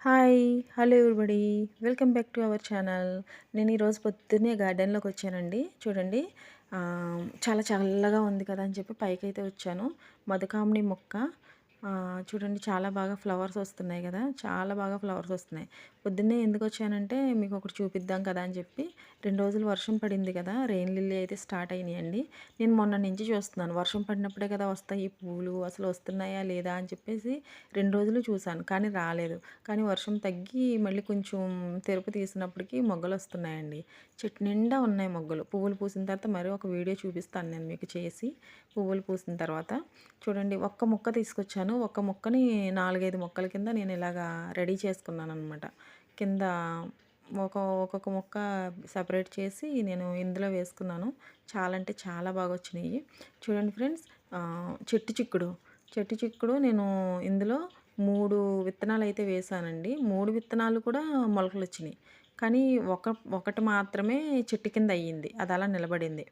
Hi hello everybody. Welcome back to our channel. నేను ఈరోజు పొద్దున్నే గార్డెన్లోకి వచ్చానండి. చూడండి చాలా చల్లగా ఉంది కదా అని చెప్పి పైకైతే వచ్చాను. మధుకామిని మొక్క. చూడండి చాలా బాగా ఫ్లవర్స్ వస్తున్నాయి కదా. చాలా బాగా ఫ్లవర్స్ వస్తున్నాయి. పొద్దున్నే ఎందుకు వచ్చానంటే మీకు ఒకటి చూపిద్దాం కదా అని చెప్పి రెండు రోజులు వర్షం పడింది కదా రెయిన్ లిల్లీ అయితే స్టార్ట్ అయినాయండి. నేను మొన్న నుంచి చూస్తున్నాను. వర్షం పడినప్పుడే కదా వస్తాయి ఈ పూలు అసలు వస్తున్నాయా లేదా అని చెప్పేసి రెండు రోజులు చూశాను కానీ రాలేదు. కానీ వర్షం తగ్గి మళ్ళీ కొంచెం తెరుపు తీసినప్పటికీ మొగ్గలు వస్తున్నాయండి. చెట్టు నిండా ఉన్నాయి మొగ్గలు. పువ్వులు పూసిన తర్వాత మరి ఒక వీడియో చూపిస్తాను నేను మీకు చేసి. పువ్వులు పూసిన తర్వాత చూడండి ఒక్క మొక్క తీసుకొచ్చాను. ఒక్క మొక్కని నాలుగైదు మొక్కల కింద నేను ఇలాగా రెడీ చేసుకున్నాను అనమాట కింద ఒక ఒక్కొక్క మొక్క సపరేట్ చేసి నేను ఇందులో వేసుకున్నాను. చాలా అంటే చాలా బాగా వచ్చినాయి. చూడండి ఫ్రెండ్స్ చెట్టు చిక్కుడు. చెట్టు చిక్కుడు నేను ఇందులో మూడు విత్తనాలు అయితే వేసానండి. మూడు విత్తనాలు కూడా మొలకలు వచ్చినాయి. కానీ ఒక ఒకటి మాత్రమే చెట్టు కింద అయ్యింది. అది అలా నిలబడింది.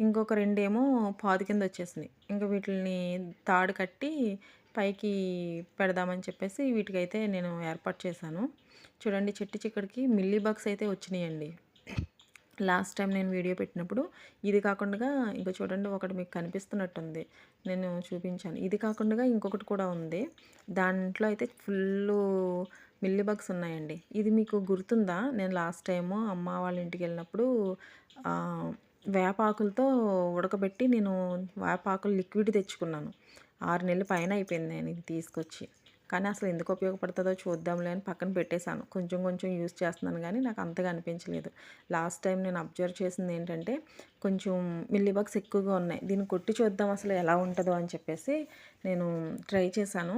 ఇంకొక రెండేమో పాదు కింద వచ్చేసినాయి. ఇంకా వీటిని తాడు కట్టి పైకి పెడదామని చెప్పేసి వీటికైతే నేను ఏర్పాటు చేశాను. చూడండి చెట్టు చిక్కడికి మిల్లీ బగ్స్ అయితే వచ్చినాయండి. లాస్ట్ టైం నేను వీడియో పెట్టినప్పుడు ఇది కాకుండా ఇంకా చూడండి ఒకటి మీకు కనిపిస్తున్నట్టుంది. నేను చూపించాను. ఇది కాకుండా ఇంకొకటి కూడా ఉంది. దాంట్లో అయితే ఫుల్ మిల్లీ బగ్స్ ఉన్నాయండి. ఇది మీకు గుర్తుందా? నేను లాస్ట్ టైము అమ్మ వాళ్ళ ఇంటికి వెళ్ళినప్పుడు వేపాకులతో ఉడకబెట్టి నేను వేపాకులు లిక్విడ్ తెచ్చుకున్నాను. ఆరు నెలల పైన అయిపోయింది నేను ఇది తీసుకొచ్చి. కానీ అసలు ఎందుకు ఉపయోగపడుతుందో చూద్దాంలే అని పక్కన పెట్టేశాను. కొంచెం కొంచెం యూస్ చేస్తున్నాను కానీ నాకు అంతగా అనిపించలేదు. లాస్ట్ టైం నేను అబ్జర్వ్ చేసింది ఏంటంటే కొంచెం మిల్లీబగ్స్ ఎక్కువగా ఉన్నాయి. దీన్ని కొట్టి చూద్దాం అసలు ఎలా ఉంటుందో అని చెప్పేసి నేను ట్రై చేశాను.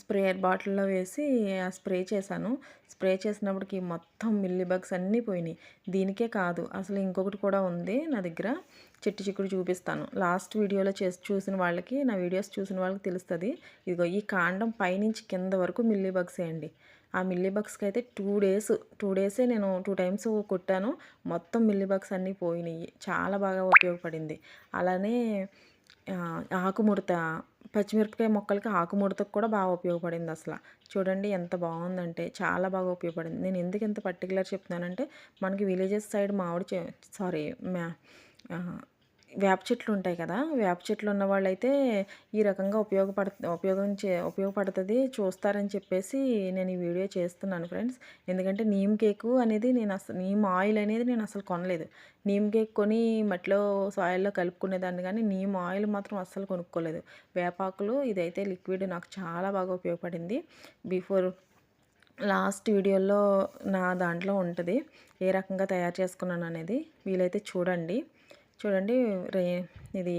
స్ప్రేయర్ బాటిల్లో వేసి ఆ స్ప్రే చేశాను. స్ప్రే చేసినప్పటికి మొత్తం మిల్లీ బగ్స్ అన్నీ పోయినాయి. దీనికే కాదు అసలు ఇంకొకటి కూడా ఉంది నా దగ్గర. చెట్టు చిక్కుడు చూపిస్తాను. లాస్ట్ వీడియోలో చేసి చూసిన వాళ్ళకి నా వీడియోస్ చూసిన వాళ్ళకి తెలుస్తుంది. ఇదిగో ఈ కాండం పైనుంచి కింద వరకు మిల్లీ బగ్స్ అండి ఆ మిల్లీ బగ్స్కి అయితే టూ డేస్ టూ డేసే నేను టూ టైమ్స్ కొట్టాను. మొత్తం మిల్లీ బగ్స్ అన్నీ పోయినాయి. చాలా బాగా ఉపయోగపడింది. అలానే ఆకుముడత పచ్చిమిరపకాయ మొక్కలకి ఆకుముడతకు కూడా బాగా ఉపయోగపడింది అసలు. చూడండి ఎంత బాగుందంటే చాలా బాగా ఉపయోగపడింది. నేను ఎందుకు ఇంత పర్టికులర్ చెప్తున్నానంటే మనకి విలేజెస్ సైడ్ మామిడి సారీ మ్యా వేప చెట్లు ఉంటాయి కదా వేప చెట్లు ఉన్న వాళ్ళైతే ఈ రకంగా ఉపయోగపడ ఉపయోగించే ఉపయోగపడుతుంది చూస్తారని చెప్పేసి నేను ఈ వీడియో చేస్తున్నాను ఫ్రెండ్స్. ఎందుకంటే నీమ్ కేకు అనేది నేను అసలు నీమ్ ఆయిల్ అనేది నేను అసలు కొనలేదు. నీమ్ కేక్ కొని మట్టిలో సాయిల్లో కలుపుకునేదాన్ని కానీ నీమ్ ఆయిల్ మాత్రం అస్సలు కొనుక్కోలేదు. వేపాకులు ఇదైతే లిక్విడ్ నాకు చాలా బాగా ఉపయోగపడింది. బిఫోర్ లాస్ట్ వీడియోలో నా దాంట్లో ఉంటుంది. ఏ రకంగా తయారు చేసుకున్నాను అనేది వీలైతే చూడండి. చూడండి రే ఇది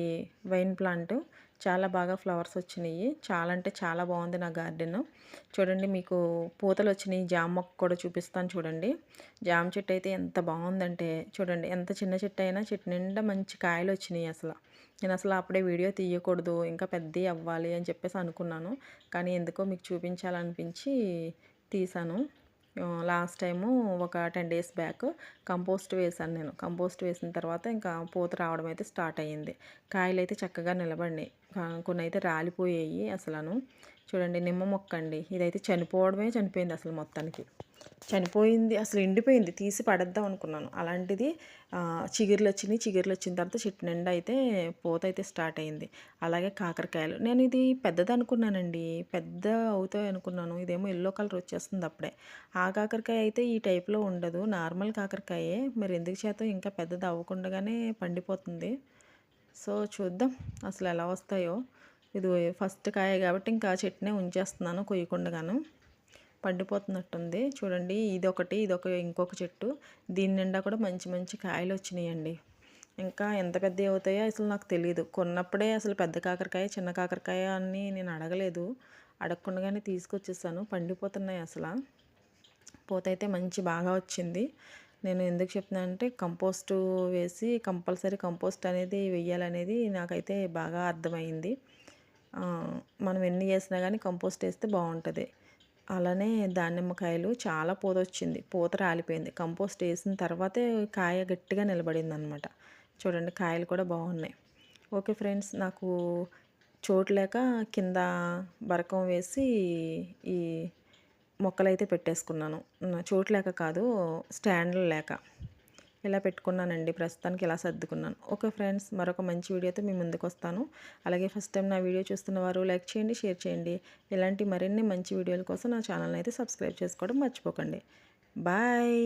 వైన్ ప్లాంట్. చాలా బాగా ఫ్లవర్స్ వచ్చినాయి. చాలా అంటే చాలా బాగుంది నా గార్డెన్. చూడండి మీకు పూతలు వచ్చినాయి. జామ మొక్క కూడా చూపిస్తాను చూడండి. జామ చెట్టు అయితే ఎంత బాగుందంటే చూడండి ఎంత చిన్న చెట్టు అయినా చెట్టు నిండా మంచి కాయలు వచ్చినాయి అసలు. నేను అసలు అప్పుడే వీడియో తీయకూడదు ఇంకా పెద్దవి అవ్వాలి అని చెప్పేసి అనుకున్నాను. కానీ ఎందుకో మీకు చూపించాలనిపించి తీసాను లాస్ట్ టైము ఒక టెన్ డేస్ బ్యాక్ కంపోస్ట్ వేసాను నేను. కంపోస్ట్ వేసిన తర్వాత ఇంకా పూత రావడం అయితే స్టార్ట్ అయ్యింది. కాయలు అయితే చక్కగా నిలబడినాయి. కొన్ని అయితే రాలిపోయాయి అసలను. చూడండి నిమ్మ మొక్క అండి. ఇదైతే చనిపోవడమే చనిపోయింది అసలు మొత్తానికి. చనిపోయింది అసలు ఎండిపోయింది. తీసి పడేద్దాం అనుకున్నాను. అలాంటిది చిగురులు చిగుర్లు వచ్చినాయి. చిగుర్లు వచ్చిన తర్వాత చెట్టు నిండా అయితే పూత అయితే స్టార్ట్ అయింది. అలాగే కాకరకాయలు. నేను ఇది పెద్దది అనుకున్నానండి. పెద్ద అవుతాయి అనుకున్నాను. ఇదేమో ఎల్లో కలర్ వచ్చేస్తుంది అప్పుడే. ఆ కాకరకాయ అయితే ఈ టైప్లో ఉండదు. నార్మల్ కాకరకాయే. మరి ఎందుకు చేత? ఇంకా పెద్దది అవ్వకుండానే పండిపోతుంది. సో చూద్దాం అసలు ఎలా వస్తాయో. ఇది ఫస్ట్ కాయ కాబట్టి ఇంకా చెట్టునే ఉంచేస్తున్నాను కొయ్యకుండగాను. పండిపోతున్నట్టుంది. చూడండి ఇది ఒకటి ఇది ఒక ఇంకొక చెట్టు. దీని నిండా కూడా మంచి మంచి కాయలు వచ్చినాయండి. ఇంకా ఎంత పెద్దవి అవుతాయో అసలు నాకు తెలియదు కొన్నప్పుడే అసలు పెద్ద కాకరకాయ చిన్న కాకరకాయ అని నేను అడగలేదు. అడగకుండానే తీసుకొచ్చేసాను. పండిపోతున్నాయి అసలు. పూత అయితే మంచి బాగా వచ్చింది. నేను ఎందుకు చెప్తున్నానంటే కంపోస్ట్ వేసి కంపల్సరీ కంపోస్ట్ అనేది వెయ్యాలనేది నాకైతే బాగా అర్థమైంది. మనం ఎన్ని చేసినా కానీ కంపోస్ట్ వేస్తే బాగుంటుంది. అలానే దానిమ్మకాయలు చాలా పూత వచ్చింది పూత రాలిపోయింది. కంపోస్ట్ వేసిన తర్వాతే కాయ గట్టిగా నిలబడింది అనమాట చూడండి కాయలు కూడా బాగున్నాయి. ఓకే ఫ్రెండ్స్ నాకు చోటు లేక కింద బరకం వేసి ఈ మొక్కలైతే పెట్టేసుకున్నాను. నా చోటు లేక కాదు స్టాండ్లు లేక. ఇలా పెట్టుకున్నానండి. ప్రస్తుతానికి ఇలా సర్దుకున్నాను. ఓకే ఫ్రెండ్స్ మరొక మంచి వీడియోతో మీ ముందుకు వస్తాను. అలాగే ఫస్ట్ టైం నా వీడియో చూస్తున్న వారు లైక్ చేయండి షేర్ చేయండి. ఇలాంటి మరిన్ని మంచి వీడియోల కోసం నా ఛానల్ని అయితే సబ్స్క్రైబ్ చేసుకోవడం మర్చిపోకండి. బాయ్!